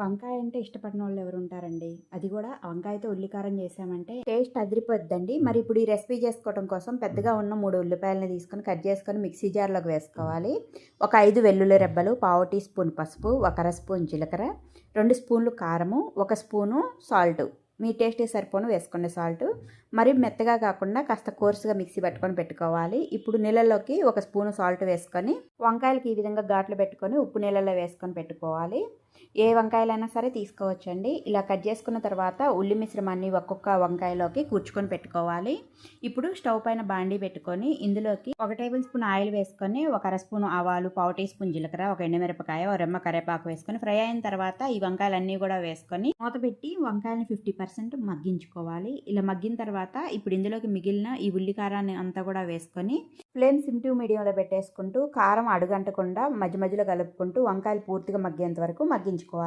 వంకాయ అంటే ఇష్టపడిన వాళ్ళు ఎవరు ఉంటారండి? అది కూడా వంకాయతో ఉల్లికారం చేసామంటే టేస్ట్ అదిరిపోద్దండి. మరి ఇప్పుడు ఈ రెసిపీ చేసుకోవడం కోసం పెద్దగా ఉన్న మూడు ఉల్లిపాయలని తీసుకొని కట్ చేసుకొని మిక్సీ జార్లోకి వేసుకోవాలి. ఒక ఐదు వెల్లుల్లి రెబ్బలు పావు టీ స్పూన్ పసుపు ఒక అర స్పూన్ జీలకర్ర రెండు స్పూన్లు కారము ఒక స్పూను సాల్ట్. మీ టేస్ట్ సరిపోను వేసుకోండి సాల్ట్. మరి మెత్తగా కాకుండా కాస్త కోర్సుగా మిక్సీ పట్టుకొని పెట్టుకోవాలి. ఇప్పుడు నీళ్ళలోకి ఒక స్పూను సాల్ట్ వేసుకొని వంకాయలకి ఈ విధంగా ఘాట్లు పెట్టుకొని ఉప్పు నీళ్ళలో వేసుకొని పెట్టుకోవాలి. ఏ వంకాయలైనా సరే తీసుకోవచ్చండి. ఇలా కట్ చేసుకున్న తర్వాత ఉల్లి మిశ్రమాన్ని ఒక్కొక్క వంకాయలోకి కూర్చుకొని పెట్టుకోవాలి. ఇప్పుడు స్టవ్ పైన బాండీ పెట్టుకొని ఇందులోకి ఒక టేబుల్ స్పూన్ ఆయిల్ వేసుకొని ఒక అర స్పూన్ ఆవాలు పావు టీ స్పూన్ జీలకర్ర ఒక ఎండుమిరపకాయ ఒక రెమ్మ కరేపాకు వేసుకొని ఫ్రై అయిన తర్వాత ఈ వంకాయలన్నీ కూడా వేసుకొని మూత పెట్టి వంకాయలని ఫిఫ్టీ పర్సెంట్ మగ్గించుకోవాలి. ఇలా మగ్గిన తర్వాత ఇప్పుడు ఇందులోకి మిగిలిన ఈ ఉల్లి కారాన్ని అంతా కూడా వేసుకొని ఫ్లేమ్ సిమ్ టు మీడియంలో పెట్టేసుకుంటూ కారం అడుగంటకుండా మధ్య మధ్యలో కలుపుకుంటూ వంకాయలు పూర్తిగా మగ్గేంత వరకు మగ్గించుకోవాలి.